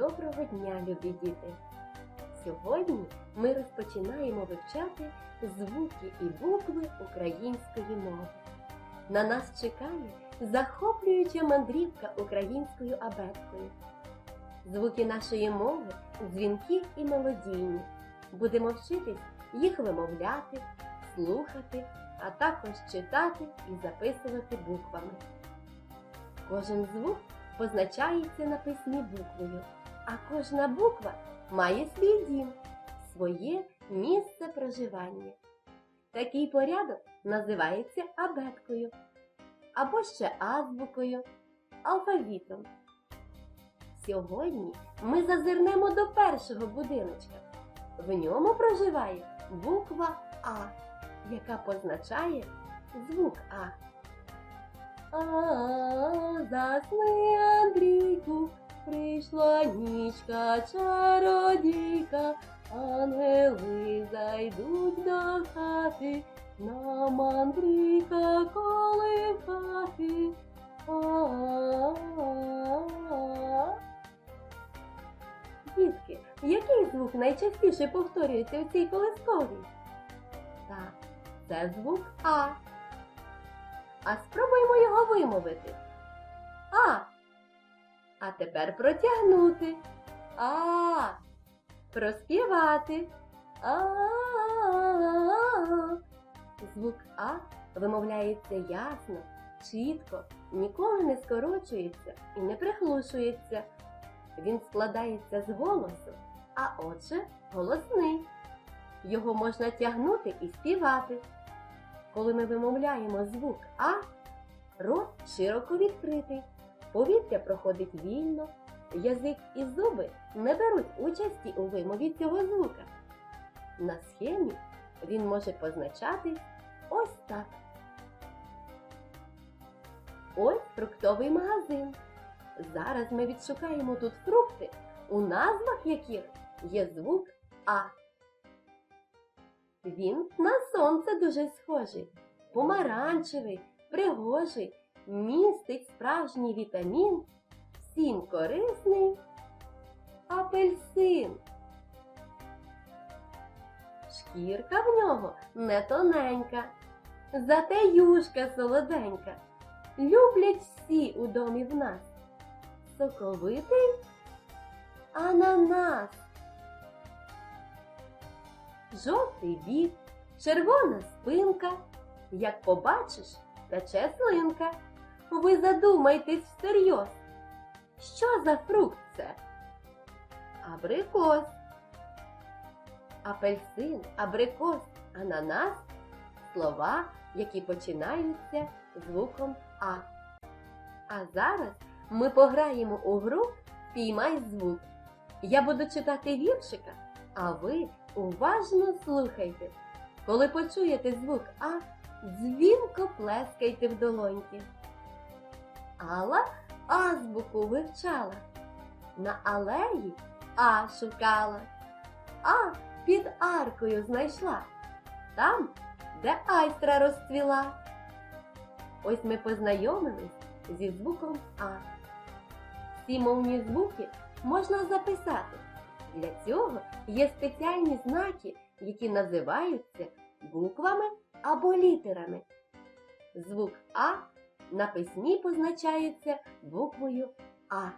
Доброго дня, любі діти! Сьогодні ми розпочинаємо вивчати звуки і букви української мови. На нас чекає захоплююча мандрівка українською абеткою. Звуки нашої мови дзвінкі і мелодійні. Будемо вчитись їх вимовляти, слухати, а також читати і записувати буквами. Кожен звук позначається на письмі буквою, а кожна буква має свій дім, своє місце проживання. Такий порядок називається абеткою або ще азбукою, алфавітом. Сьогодні ми зазирнемо до першого будиночка. В ньому проживає буква А, яка позначає звук А. А, засни, Андрійку, прийшла нічка чародійка, ангели зайдуть до хати, нам Андрійка колихати. А-а-а. Дітки, який звук найчастіше повторюється у цій колисковій? Так, це звук А. А спробуємо його вимовити. А. А тепер протягнути. А. Проспівати. А. Звук А вимовляється ясно, чітко, ніколи не скорочується і не приглушується. Він складається з голосу, а отже голосний. Його можна тягнути і співати. Коли ми вимовляємо звук А, рот широко відкритий, повітря проходить вільно, язик і зуби не беруть участі у вимові цього звука. На схемі він може позначатись ось так. Ось фруктовий магазин. Зараз ми відшукаємо тут фрукти, у назвах яких є звук А. Він на сонце дуже схожий, помаранчевий, пригожий, містить справжній вітамін, всім корисний апельсин. Шкірка в нього не тоненька, зате юшка солоденька. Люблять всі у домі в нас. Соковитий ананас жовтий бік, червона спинка. Як побачиш, тече слинка. Ви задумайтесь всерйоз. Що за фрукт це? Абрикос. Апельсин, абрикос, ананас слова, які починаються звуком А. А зараз ми пограємо у гру Піймай звук. Я буду читати віршика, а ви уважно слухайте. Коли почуєте звук А, дзвінко плескайте в долоньки. Алла азбуку вивчала, на алеї А шукала, А під аркою знайшла, там, де айстра розцвіла. Ось ми познайомились зі звуком А. Всі мовні звуки можна записати. Для цього є спеціальні знаки, які називаються буквами або літерами. Звук А на письмі позначається буквою А.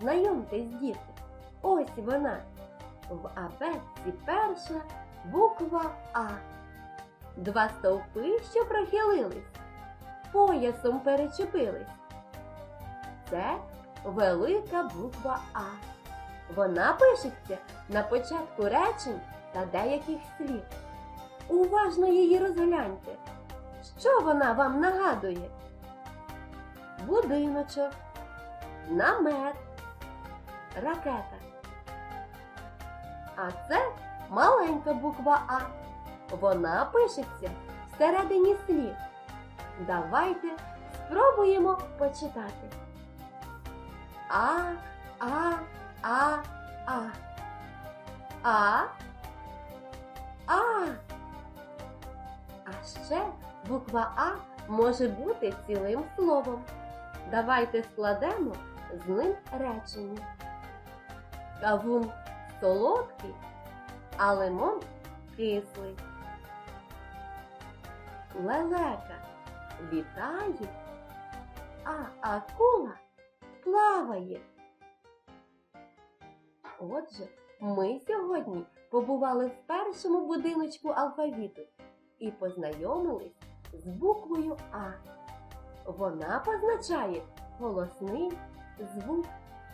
Знайомтесь, діти, ось вона. В абетці перша буква А. Два стовпи, що прохилились, поясом перечепились. Це велика буква А. Вона пишеться на початку речень та деяких слів. Уважно її розгляньте. Що вона вам нагадує? Будиночок, намет, ракета. А це маленька буква А. Вона пишеться всередині слів. Давайте спробуємо почитати. А, А, А, А. А. А. А ще буква А може бути цілим словом. Давайте складемо з ним речення. Кавун солодкий, а лимон кислий. Лелека літає, а акула плаває. Отже, ми сьогодні побували в першому будиночку алфавіту і познайомились з буквою А. Вона позначає голосний звук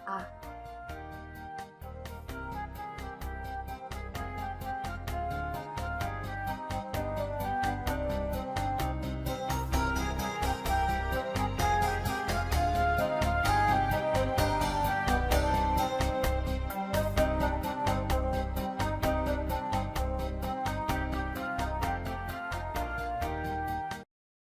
А.